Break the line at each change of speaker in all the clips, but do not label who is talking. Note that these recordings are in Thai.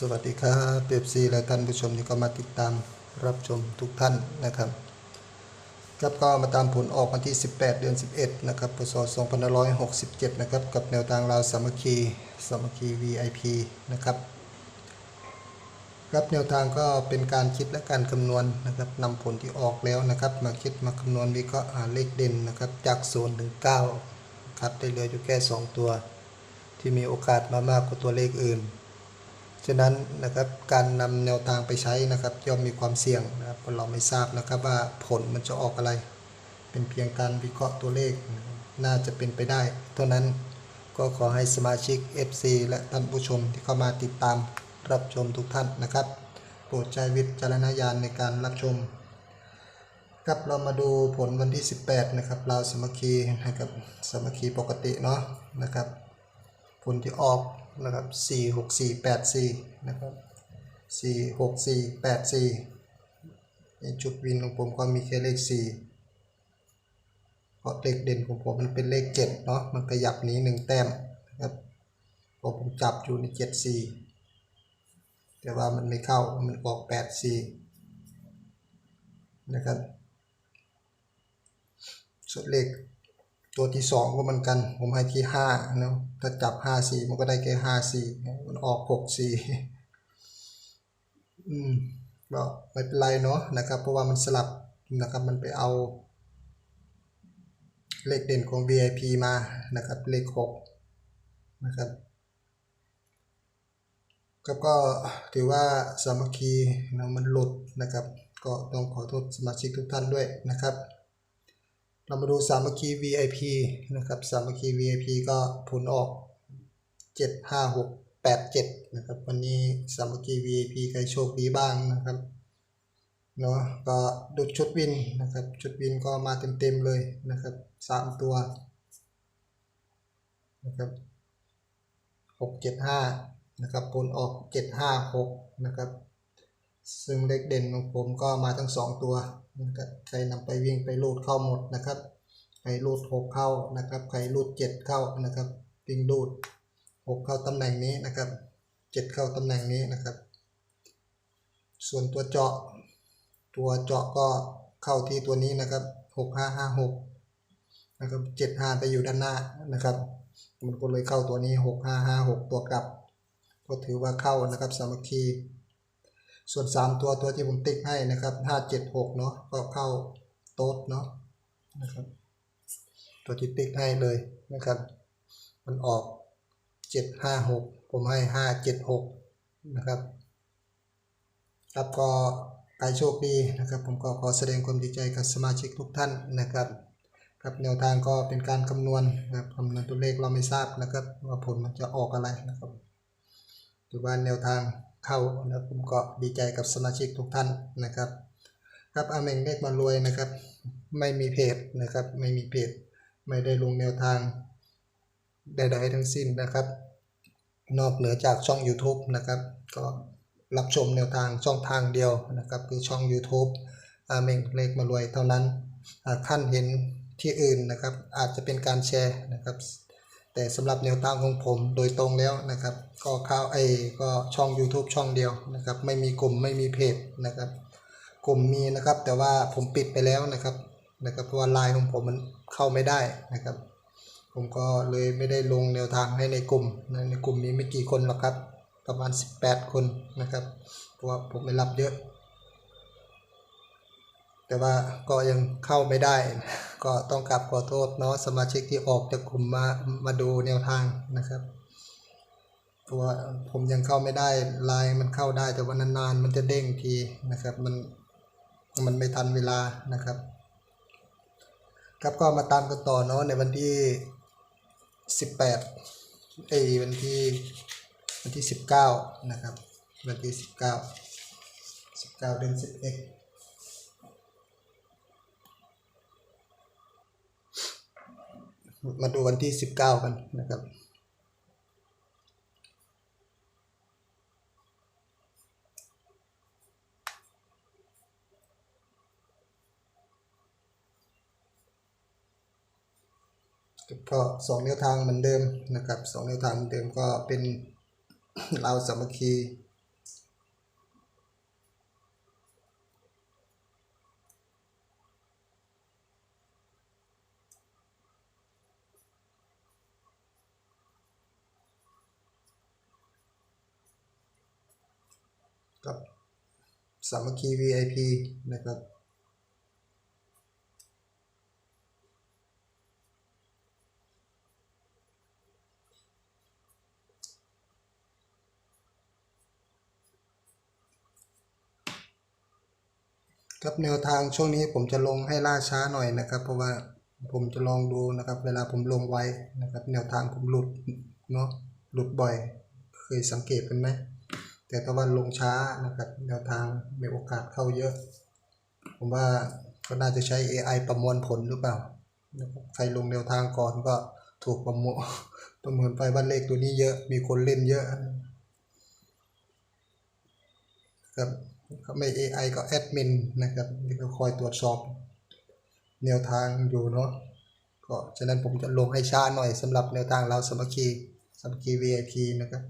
สวัสดีครับเบบซีและท่านผู้ชมที่ก็มาติดตามรับชมทุกท่านนะครับครับก็มาตามผลออกวันที่ 18 เดือน 11 นะครับพศ2567 นะครับ กับแนวทางราวสามัคคีสามัคคี VIP นะครับครับแนวทางก็เป็นการคิดและการคำนวณนะครับนำผลที่ออกแล้วนะครับ มาคิดมาคำนวณวิเคราะห์หาเลขเด่นนะครับ จาก0ถึง9ครับได้เหลืออยู่แค่ 2 ตัว ที่มีโอกาสมามากกว่าตัวเลขอื่น ฉะนั้นนะครับการนำแนวทางไปใช้นะครับย่อมมีความเสี่ยงนะครับเราไม่ทราบนะครับว่าผลมันจะออกอะไร เป็นเพียงการวิเคราะห์ตัวเลขน่าจะเป็นไปได้เท่านั้นก็ขอให้สมาชิก FC และท่านผู้ชมที่เข้ามาติดตามรับชมทุกท่านนะครับ โปรดใช้วิจารณญาณในการรับชมครับเรามาดูผลวันที่ 18 นะครับเราวสมัคคีนะครับสมัคคีปกติเนาะนะครับ ผลที่ออกนะครับ4 6 4 8 4นะครับ4 6 4 8 4ในจุดวินของผมก็มีแค่เลข 4 เพราะเลขเด่นของผมมันเป็นเลข 7 เนาะมันขยับหนี้1แต้มนะครับพอผมจับอยู่ใน 7 4 แต่ว่ามันไม่เข้ามันออก 8 4 นะครับ ส่วนเลข ตัวที่สองก็เหมือนกัน ผมให้ที่ห้าเนาะถ้าจับห้าสี่มันก็ได้แค่ห้าสี่มันออกหกสี่อืมก็ไม่เป็นไรเนาะนะครับ เพราะว่ามันสลับนะครับมันไปเอาเลขเด่นของ VIP มานะครับเลขหกนะครับก็ก็ถือว่าสามัคคีนะมันหลุดนะครับ ก็ต้องขอโทษสมาชิกทุกท่านด้วยนะครับ เรามาดูสามัคคี VIP นะครับสามัคคี VIP ก็ผลออก 7 5 6 8 7 นะครับวันนี้สามัคคี VIP ใครโชคดีบ้างนะครับเนาะก็ดูชุดวินนะครับชุดวินก็มาเต็มๆเลยนะครับ 3 ตัวนะครับ6 7 5นะครับผลออก 7 5 6 นะครับ ซึ่งเลขเด่นของผมก็มาทั้ง 2 ตัว นะครับใครนำไปวิ่งไปรูดเข้าหมดนะครับใครรูด6เข้านะครับใครรูด7เข้านะครับวิ่งรูด6เข้าตำแหน่งนี้นะครับ7เข้าตำแหน่งนี้นะครับ ส่วนตัวเจาะ ตัวเจาะก็เข้าที่ตัวนี้นะครับ6556นะครับ75ไปอยู่ด้านหน้านะครับมันก็เลยเข้าตัวนี้6556ตัวกลับ ก็ถือว่าเข้านะครับสามัคคี ส่วน 3 ตัวตัวที่ผมติ๊กให้นะครับ576เนาะก็เข้าโต๊ดเนาะนะครับ ตัวที่ติ๊กให้เลยนะครับ มันออก756ผมให้576นะครับครับก็ใครโชคดีนะครับ ผมก็ขอแสดงความดีใจกับสมาชิกทุกท่านนะครับครับแนวทางก็เป็นการคำนวณนะครับคำนวณตัวเลขเราไม่ทราบนะครับ ว่าผลมันจะออกอะไรนะครับถือว่าแนวทาง เข้านะผมก็ดีใจกับสมาชิกทุกท่านนะครับ ครับอาเมงเลขมารวยนะครับ ไม่มีเพจนะครับ ไม่มีเพจไม่ได้ลงแนวทางใดๆทั้งสิ้นนะครับ นอกเหนือจากช่อง YouTube นะครับ ก็รับชมแนวทางช่องทางเดียวนะครับ คือช่อง YouTube อาเมงเลขมารวยเท่านั้นอ่าท่านเห็นที่อื่นนะครับ อาจจะเป็นการแชร์นะครับ แต่สำหรับแนวทางของผมโดยตรงแล้วนะครับ ก็เข้าไอ้ก็ช่อง YouTube ช่องเดียวนะครับ ไม่มีกลุ่มไม่มีเพจนะครับ กลุ่มมีนะครับ แต่ว่าผมปิดไปแล้วนะครับนะครับเพราะว่าไลน์ของผมมันเข้าไม่ได้นะครับ ผมก็เลยไม่ได้ลงแนวทางให้ในกลุ่มในในกลุ่มมีไม่กี่คนหรอกครับ ประมาณ 18 คนนะครับ เพราะว่าผมไม่รับเยอะ แต่ว่าก็ยังเข้าไม่ได้ ก็ต้องกลับขอโทษเนาะสมาชิกที่ออกจากกลุ่มมามาดูแนวทางนะครับเพราะว่าผมยังเข้าไม่ได้ไลน์มันเข้าได้แต่ว่านานๆมันจะเด้งทีนะครับ มันมันไม่ทันเวลานะครับ ครับก็มาตามกันต่อเนาะในวันที่ 18เอวันที่วันที่ 19 นะครับ วันที่ 19 19เดือน11 มาดูวันที่ 19 กันนะครับ ก็สองแนวทางเหมือนเดิมนะครับสองแนวทางเหมือนเดิมก็เป็นเราวสามัคคี กับ สามัคคี VIP นะครับครับแนวทางช่วงนี้ผมจะลงให้ล่าช้าหน่อยนะครับ เพราะว่าผมจะลองดูนะครับ เวลาผมลงไว้นะครับ แนวทางผมหลุดเนาะหลุดบ่อย เคยสังเกตกันไหม แต่ถ้าว่าลงช้านะครับแนวทางมีโอกาสเข้าเยอะ ผมว่าก็น่าจะใช้ AI ประมวลผลหรือเปล่า ใครลงแนวทางก่อนก็ถูกประมวลประเมินไปว่าเลขตัวนี้เยอะ มีคนเล่นเยอะครับไม่ AI ก็แอดมินนะครับที่เขาคอยตรวจสอบ แนวทางอยู่เนาะก็ฉะนั้นผมจะลงให้ช้าหน่อยสำหรับแนวทางเราสมัคคีสมัคคี VIP นะครับ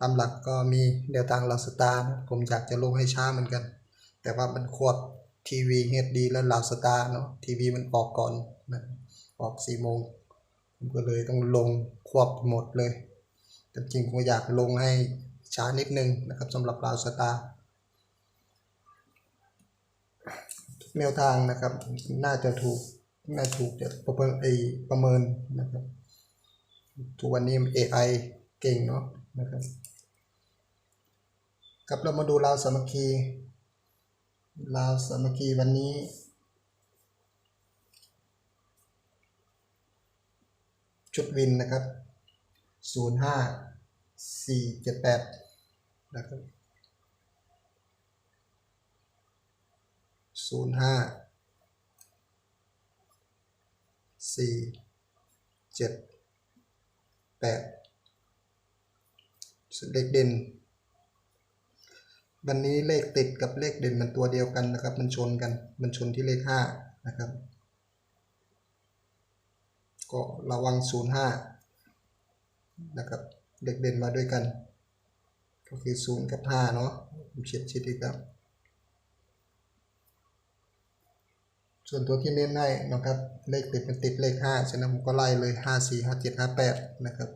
ตามหลักก็มีแนวทางเราสตาร์นผมอยากจะลงให้ช้าเหมือนกัน แต่ว่ามันควบทีวีเฮดดีแล้วเราสตาร์เนาะทีวีมันออกก่อนนะออกสี่โมงผมก็เลยต้องลงควบหมดเลย แต่จริงผมอยากลงให้ช้านิดนึงนะครับสำหรับเราสตาร์แนวทางนะครับน่าจะถูกน่าถูกจะประเมินไอประเมินนะครับทุกวันนี้ AI เก่งเนาะนะครับ กับเรามาดูลาวสามัคคีลาวสามัคคีวันนี้ ชุดวินนะครับ 0 5 4 7 8 นะครับศูนย์ห้าสี่เจ็ดแปดเลขเด่น วันนี้เลขติดกับเลขเด่นมันตัวเดียวกันนะครับ มันชนกัน มันชนที่เลขห้านะครับ ก็ระวังศูนย์ห้านะครับเลขเด่นมาด้วยกัน ก็คือศูนย์กับห้าเนาะผมเฉียดชิดอีกครับ ส่วนตัวที่เน้นให้นะครับ เลขติดเป็นติดเลขห้าฉะนั้นผมก็ไล่เลยห้าสี่ห้าเจ็ดห้าแปดนะครับ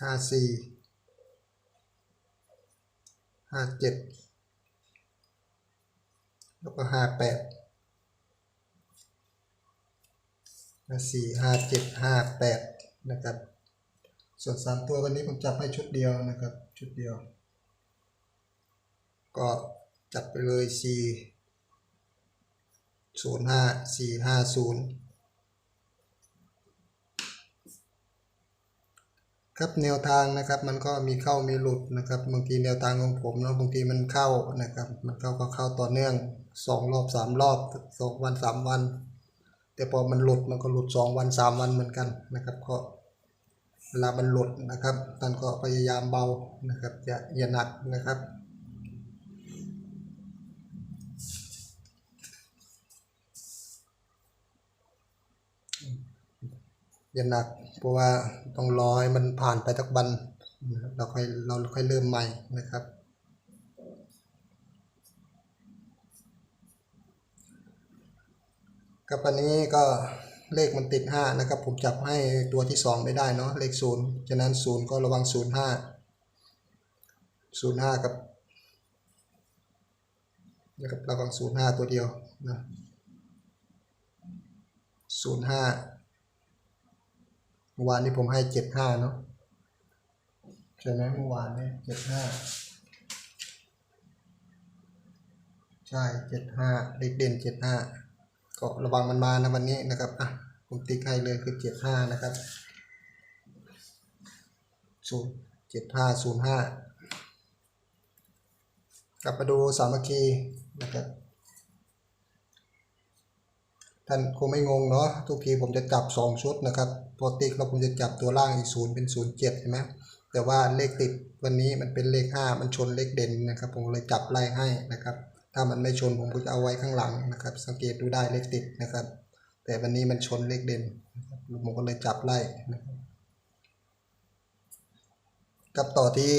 ห้าสี่ ห้าเจ็ดแล้วก็ห้าแปดห้าสี่ห้าเจ็ดห้าแปดนะครับ ส่วนสามตัววันนี้ผมจับให้ชุดเดียวนะครับ ชุดเดียว ก็จัดไปเลย4 0 5 4 5 0 ครับแนวทางนะครับมันก็มีเข้ามีหลุดนะครับบางทีแนวทางของผมเนาะบางทีมันเข้านะครับมันเข้าก็เข้าต่อเนื่องสองรอบสามรอบสองวันสามวัน แต่พอมันหลุดมันก็หลุดสองวันสามวันเหมือนกันนะครับก็เวลามันหลุดนะครับท่านก็พยายามเบานะครับอย่าอย่าหนักนะครับอย่าหนัก เพราะว่าต้องรอให้มันผ่านไปสักวันเราค่อยเราค่อยเริ่มใหม่นะครับ กับอันนี้ก็เลขมันติดห้านะครับ ผมจับให้ตัวที่สองไม่ได้เนาะเลขศูนย์ฉะนั้นศูนย์ก็ระวังศูนย์ห้าศูนย์ห้ากับนะครับระวังศูนย์ห้าตัวเดียวนะศูนย์ห้า มื่อวานนี้ผมให้เจ็ดห้าเนาะใช่ไหมเมื่อวานนี่ยเจ็ดห้าใช่เจ็ดห้าเลขเด่นเจ็ดห้าก็ระวังมันมานะวันนี้นะครับอะผมติ๊กให้เลยคือเจ็ดห้านะครับศูนย์เจ็ดห้าศูนย์ห้ากลับมาดูสามัคคีนะครับ ท่านคงไม่งงเนาะทุกทีผมจะจับ 2 ชุดนะครับพอติ๊กแล้วผมจะจับตัวล่างอีกศูนย์เป็นศูนย์เจ็ดใช่ไหมแต่ว่าเลขติดวันนี้มันเป็นเลข 5 มันชนเลขเด่นนะครับ ผมเลยจับไล่ให้นะครับ ถ้ามันไม่ชนผมก็จะเอาไว้ข้างหลังนะครับ สังเกตดูได้เลขติดนะครับ แต่วันนี้มันชนเลขเด่นผมก็เลยจับไล่นะครับกับต่อที่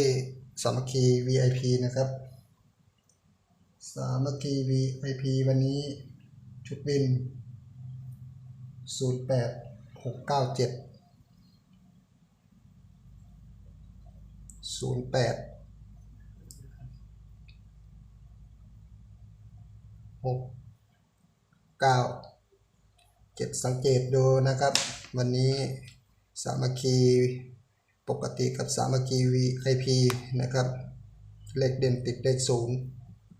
สามัคคี VIP นะครับ สามัคคี VIP วันนี้ชุดวิน ศูนย์แปดหกเก้าเจ็ดศูนย์แปดหกเก้าเจ็ดสังเกตดูนะครับ วันนี้สามัคคีปกติกับสามัคคี VIP นะครับ เลขเด่นติดเลขศูนย์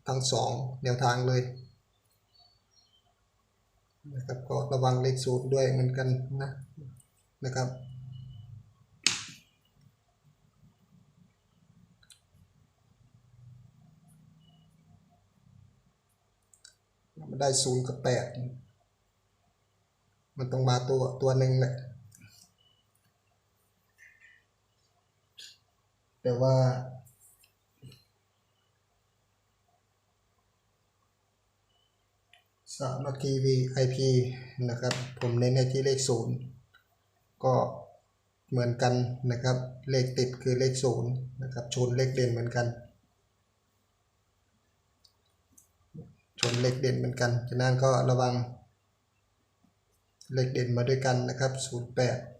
ทั้งสองแนวทางเลย นะครับก็ระวังเลขศูนย์ด้วยเหมือนกันนะนะครับมันได้ศูนย์กับแปดมันต้องมาตัวตัวหนึ่งแหละแต่ว่า สามัคคี VIP นะครับ ผมเน้นในที่เลขศูนย์ก็เหมือนกันนะครับ เลขติดคือเลขศูนย์นะครับ ชนเลขเด่นเหมือนกัน ชนเลขเด่นเหมือนกันฉะนั้นก็ระวังเลขเด่นมาด้วยกันนะครับ 08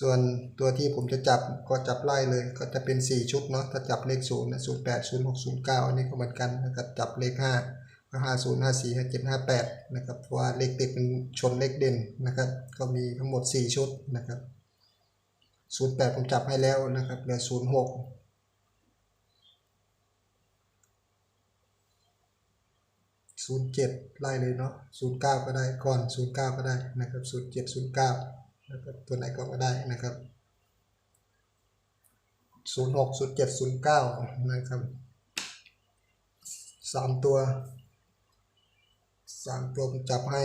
ส่วนตัวที่ผมจะจับก็จับไล่เลย ก็จะเป็น 4 ชุดเนาะถ้าจับเลข0นะ08 06 09อันนี้ก็เหมือนกันนะครับจับเลข5ก็50 54 57 58นะครับเพราะว่าเลขติดเป็นชนเลขเด่นนะครับ ก็มีทั้งหมด 4 ชุดนะครับ08ผมจับให้แล้วนะครับเหลือ06ศูนย์เจ็ดไล่เลยเนาะศูนย์เก้าก็ได้ก่อนศูนย์เก้าก็ได้นะครับศูนย์เจ็ดศูนย์เก้า ตัวไหนก็ได้นะครับ 06 07 09 นะครับ 3 ตัว 3 ตัวผมจับให้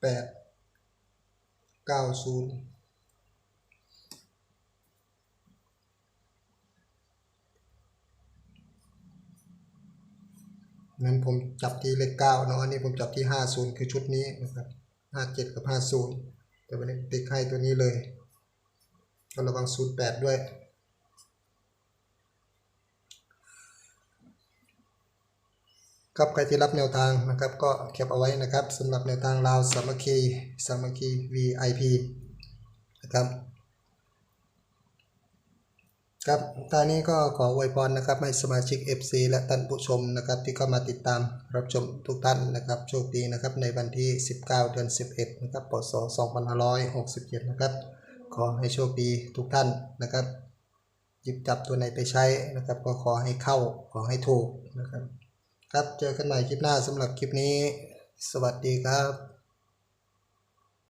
8 90 นั้นผมจับที่เลขเก้าเนาะอันนี้ผมจับที่ห้าศูนย์คือชุดนี้นะครับห้าเจ็ดกับห้าศูนย์แต่วันนี้ติ๊กให้ตัวนี้เลยก็ระวังศูนย์แปดด้วย ครับใครที่รับแนวทางนะครับก็เก็บเอาไว้นะครับสำหรับแนวทางลาวสามัคคีสามัคคี VIP นะครับ ครับตอนนี้ก็ขออวยพรนะครับให้สมาชิก FC และท่านผู้ชมนะครับที่เข้ามาติดตามรับชมทุกท่านนะครับโชคดีนะครับในวันที่ 19 เดือน 11 นะครับปศ2567 นะครับ ขอให้โชคดีทุกท่านนะครับหยิบจับตัวไหนไปใช้นะครับ ก็ขอให้เข้าขอให้ถูกนะครับ ครับเจอกันใหม่คลิปหน้าสำหรับคลิปนี้ สวัสดีครับ